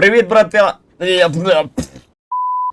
Привіт. Я- бля, пф.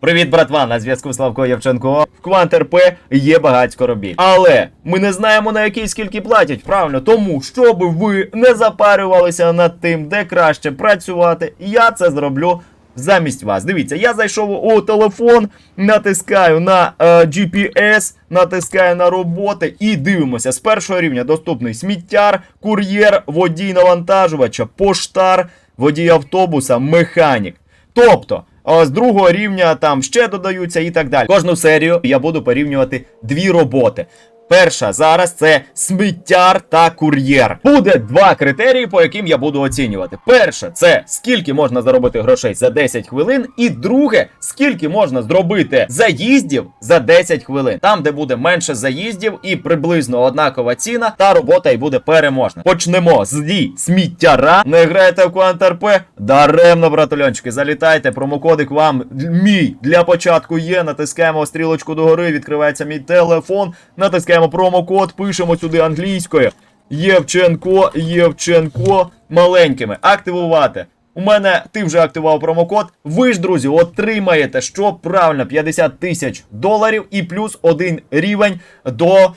Привіт, братва! На зв'язку Славко Євченко. В Квант РП є багатько робіт. Але ми не знаємо на який скільки платять, правильно? Тому, щоб ви не запарювалися над тим, де краще працювати, я це зроблю замість вас. Дивіться, я зайшов у телефон, натискаю на е, GPS, натискаю на роботи і дивимося. З першого рівня доступний сміттяр, кур'єр, водій навантажувача, поштар, водій автобуса, механік. Тобто, з другого рівня там ще додаються і так далі. Кожну серію я буду порівнювати дві роботи. Перша зараз це сміттяр та кур'єр. Буде два критерії, по яким я буду оцінювати. Перше, це скільки можна заробити грошей за 10 хвилин. І друге, скільки можна зробити заїздів за 10 хвилин. Там, де буде менше заїздів і приблизно однакова ціна, та робота і буде переможна. Почнемо з дій сміттяра. Не граєте в Квант-РП? Даремно, братульончики, залітайте. Промокодик вам мій для початку є. Натискаємо стрілочку догори, відкривається мій телефон. Натискаємо промокод, пишемо сюди англійською. Євченко, Євченко маленькими. Активувати. У мене ти вже активував промокод. Ви ж, друзі, отримаєте, що правильно 50 тисяч доларів і плюс один рівень до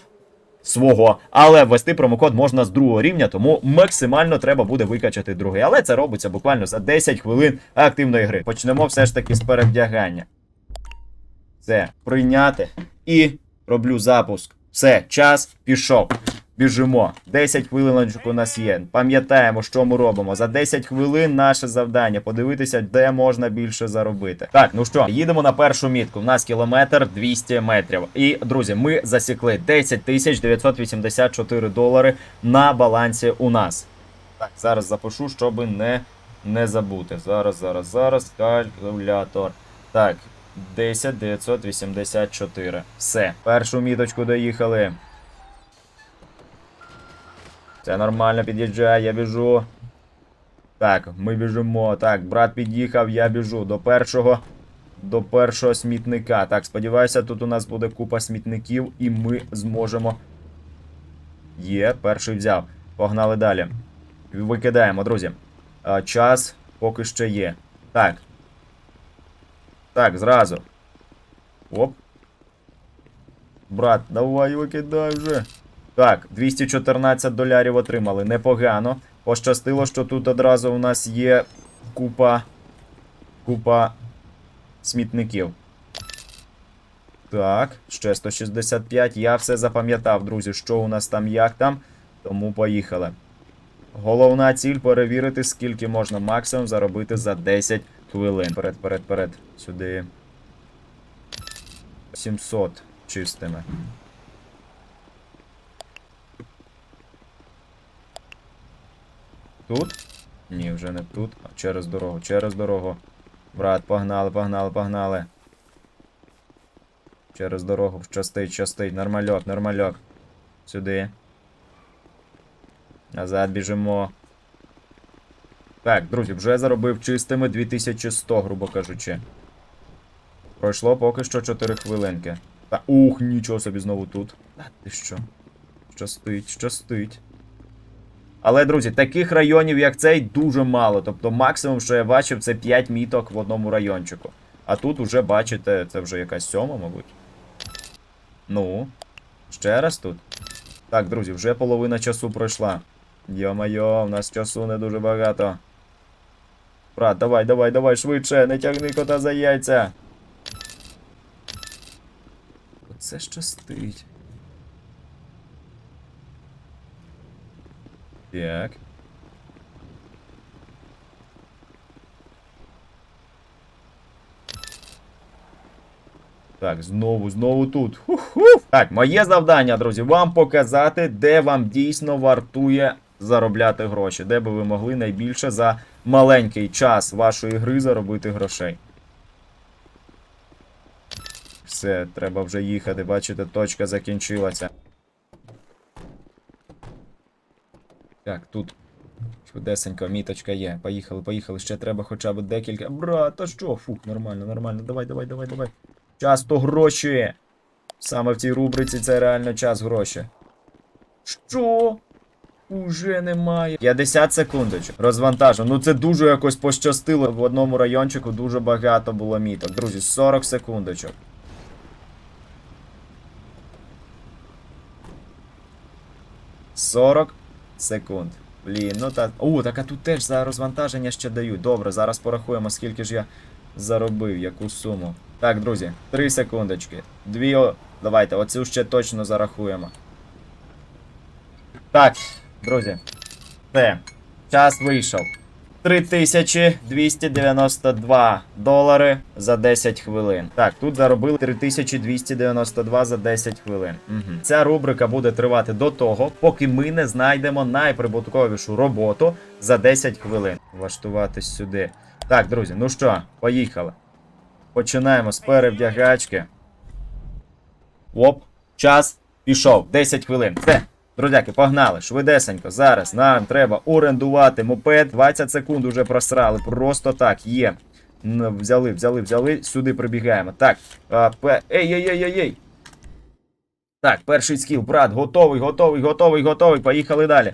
свого. Але ввести промокод можна з другого рівня, тому максимально треба буде викачати другий. Але це робиться буквально за 10 хвилин активної гри. Почнемо все ж таки з перевдягання. Це прийняти і роблю запуск. Все, час пішов. Біжимо. 10 хвилиночок у нас є. Пам'ятаємо, що ми робимо. За 10 хвилин наше завдання подивитися, де можна більше заробити. Так, ну що, їдемо на першу мітку. У нас кілометр 200 метрів. І, друзі, ми засікли 10 тисяч 984 долари на балансі у нас. Так, зараз запишу, щоб не, не забути. Зараз, зараз, зараз. Калькулятор. Так, 10 984. Все. Першу міточку доїхали. Це нормально під'їжджає, я біжу. Так, ми біжимо. Так, брат під'їхав, я біжу до першого. До першого смітника. Так, сподіваюся, тут у нас буде купа смітників, і ми зможемо. Є, перший взяв. Погнали далі. Викидаємо, друзі. А, час поки що є. Так. Так, зразу. Оп. Брат, давай викидай вже. Так, 214 долярів отримали. Непогано. Пощастило, що тут одразу у нас є купа. Купа смітників. Так, ще 165. Я все запам'ятав, друзі, що у нас там, як там. Тому поїхали. Головна ціль перевірити, скільки можна максимум заробити за 10 хвилин. Перед, перед, перед. Сюди. 700 чистими. Тут? Ні, вже не тут, а через дорогу, через дорогу. Брат, погнали, погнали, погнали. Через дорогу, щастить, щастить. Нормальок, нормальок. Сюди. Назад біжимо. Так, друзі, вже заробив чистими 2100, грубо кажучи. Пройшло поки що 4 хвилинки. Та ух, нічого собі знову тут. А ти що? Щастить, щастить. Але, друзі, таких районів, як цей, дуже мало. Тобто максимум, що я бачив, це 5 міток в одному райончику. А тут уже бачите, це вже якась сьома, мабуть. Ну, ще раз тут. Так, друзі, вже половина часу пройшла. Йо-майо, в нас часу не дуже багато. Брат, давай, давай, давай, швидше, не тягни кота за яйця. Оце щастить. Так. Так, знову, знову тут. Ху-ху. Так, моє завдання, друзі, вам показати, де вам дійсно вартує заробляти гроші, де би ви могли найбільше за маленький час вашої гри заробити грошей. Все, треба вже їхати, бачите, точка закінчилася. Так, тут чудесенько, міточка є. Поїхали, поїхали. Ще треба хоча б декілька. Брат, та що? Фух, нормально, нормально. Давай, давай, давай, давай. Час то гроші. Саме в цій рубриці це реально час гроші. Що? Уже немає. 50 секундочок. Розвантажу. Ну це дуже якось пощастило. В одному райончику дуже багато було міток. Друзі, 40 секундочок. Сорок секунд. Блін, ну та. О, так а тут теж за розвантаження ще дають. Добре, зараз порахуємо, скільки ж я заробив, яку суму. Так, друзі, 3 секундочки. Дві. Давайте, оцю ще точно зарахуємо. Так, друзі. Все. Час вийшов. 3292 долари за 10 хвилин. Так, тут заробили 3292 за 10 хвилин. Угу. Ця рубрика буде тривати до того, поки ми не знайдемо найприбутковішу роботу за 10 хвилин. Влаштуватись сюди. Так, друзі, ну що, поїхали. Починаємо з перевдягачки. Оп, час пішов. 10 хвилин. Все. Друзяки, погнали, швидесенько. Зараз нам треба орендувати мопед. 20 секунд уже просрали. Просто так, є. Взяли, взяли, взяли. Сюди прибігаємо. Так. Ей, ей, ей, ей, ей. Так, перший скіл, брат, готовий, готовий, готовий, готовий. Поїхали далі.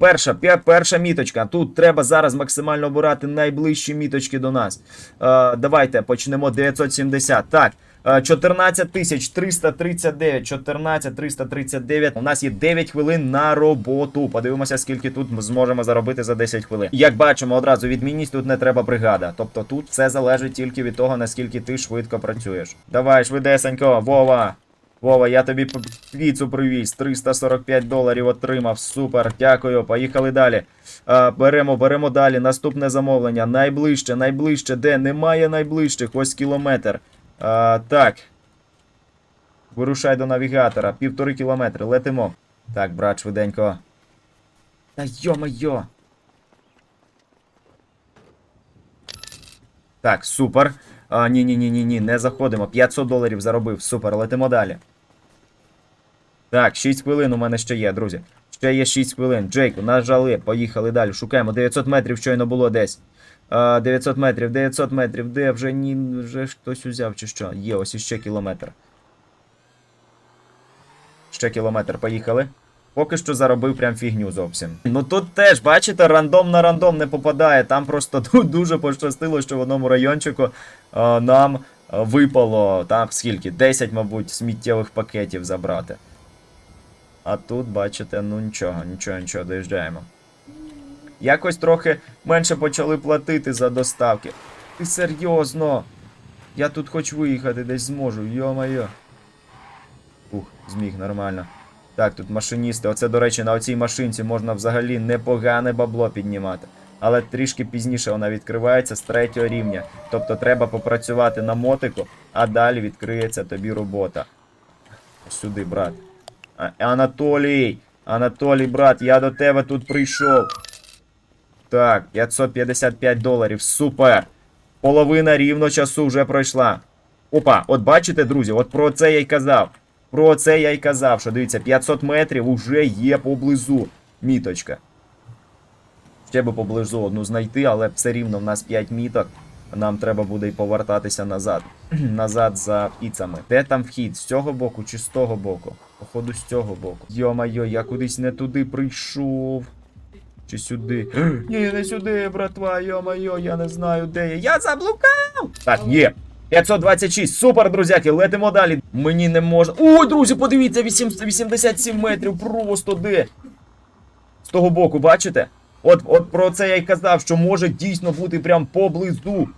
Перша, перша міточка. Тут треба зараз максимально обирати найближчі міточки до нас. Давайте почнемо 970. Так. Е, 14 тисяч 339, 14 339. У нас є 9 хвилин на роботу. Подивимося, скільки тут ми зможемо заробити за 10 хвилин. Як бачимо, одразу відмінність тут не треба бригада. Тобто тут все залежить тільки від того, наскільки ти швидко працюєш. Давай, швидесенько, Вова. Вова, я тобі піцу привіз. 345 доларів отримав. Супер, дякую. Поїхали далі. А, беремо, беремо далі. Наступне замовлення. Найближче, найближче. Де? Немає найближчих. Ось кілометр. А, так. Вирушай до навігатора. Півтори кілометри. Летимо. Так, брат, швиденько. Та йо-моє. Так, супер. Ні, ні, ні, ні, ні, не заходимо. 500 доларів заробив. Супер, летимо далі. Так, 6 хвилин у мене ще є, друзі. Ще є 6 хвилин. Джейку, нажали, поїхали далі. Шукаємо. 900 метрів щойно було десь. А, 900 метрів, 900 метрів. Де вже ні, вже хтось узяв чи що? Є, ось іще кілометр. Ще кілометр, поїхали. Поки що заробив прям фігню зовсім. Ну тут теж, бачите, рандом на рандом не попадає. Там просто дуже пощастило, що в одному райончику а, нам випало там скільки? 10, мабуть, сміттєвих пакетів забрати. А тут, бачите, ну нічого, нічого, нічого, доїжджаємо. Якось трохи менше почали платити за доставки. Ти серйозно? Я тут хоч виїхати десь зможу, йо-моє. Ух, зміг, нормально. Так, тут машиністи. Оце, до речі, на оцій машинці можна взагалі непогане бабло піднімати. Але трішки пізніше вона відкривається з третього рівня. Тобто треба попрацювати на мотику, а далі відкриється тобі робота. Сюди, брат. А, Анатолій! Анатолій, брат, я до тебе тут прийшов. Так, 555 доларів. Супер! Половина рівно часу вже пройшла. Опа, от бачите, друзі, от про це я й казав. Про це я й казав, що дивіться, 500 метрів уже є поблизу. Міточка. Ще би поблизу одну знайти, але все рівно в нас 5 міток. Нам треба буде й повертатися назад. назад за піцами. Де там вхід? З цього боку чи з того боку? Походу, з цього боку. Йо-майо, я кудись не туди прийшов. Чи сюди? Ні, не сюди, братва, йо-майо, я не знаю, де я. Я заблукав! Так, є. 526, супер, друзяки, летимо далі. Мені не можна. Ой, друзі, подивіться, 887 метрів, просто де? З того боку, бачите? От, от про це я й казав, що може дійсно бути прям поблизу.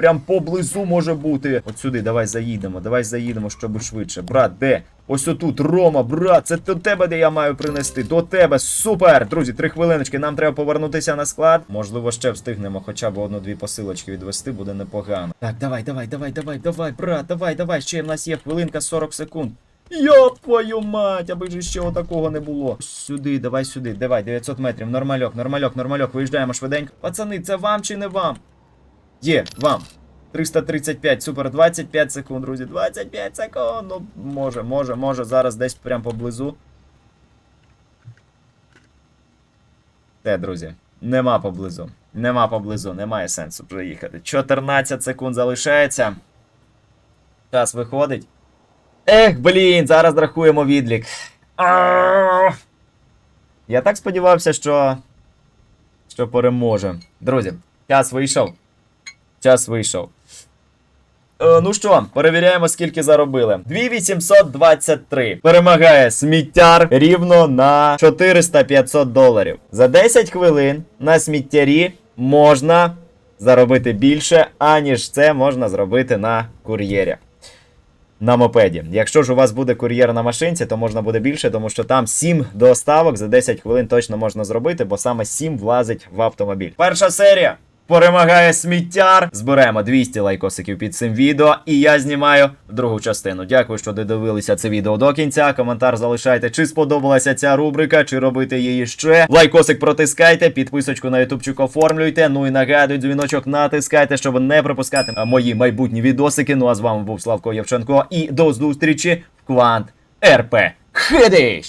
Прям поблизу може бути. От сюди, давай заїдемо, давай заїдемо, щоб швидше. Брат, де? Ось отут, Рома, брат, це до тебе, де я маю принести. До тебе. Супер! Друзі, три хвилиночки. Нам треба повернутися на склад. Можливо, ще встигнемо хоча б одну-дві посилочки відвести, буде непогано. Так, давай, давай, давай, давай, давай, брат, давай, давай. Ще в нас є хвилинка 40 секунд. Йоп твою мать, аби ж ще отакого не було. Сюди, давай сюди, давай, 900 метрів. Нормальок, нормальок, нормальок. Виїжджаємо швиденько. Пацани, це вам чи не вам? Є, вам. 335, супер, 25 секунд, друзі. 25 секунд. Ну, може, може, може, зараз десь прям поблизу. Де, друзі? Нема поблизу. Нема поблизу, немає сенсу приїхати. 14 секунд залишається. Час виходить. Ех, блін, зараз рахуємо відлік. Я так сподівався, що. що переможе. Друзі, час вийшов. Час вийшов. Е, ну що, перевіряємо, скільки заробили. 2823. Перемагає сміттяр рівно на 400-500 доларів. За 10 хвилин на сміттярі можна заробити більше, аніж це можна зробити на кур'єрі. На мопеді. Якщо ж у вас буде кур'єр на машинці, то можна буде більше, тому що там 7 доставок за 10 хвилин точно можна зробити, бо саме 7 влазить в автомобіль. Перша серія. Перемагає сміттяр. Зберемо 200 лайкосиків під цим відео, і я знімаю другу частину. Дякую, що додивилися це відео до кінця. Коментар залишайте, чи сподобалася ця рубрика, чи робити її ще. Лайкосик протискайте, підписочку на ютубчик оформлюйте. Ну і нагадую, дзвіночок натискайте, щоб не пропускати мої майбутні відосики. Ну а з вами був Славко Євченко. І до зустрічі в Квант РП. Хидиш!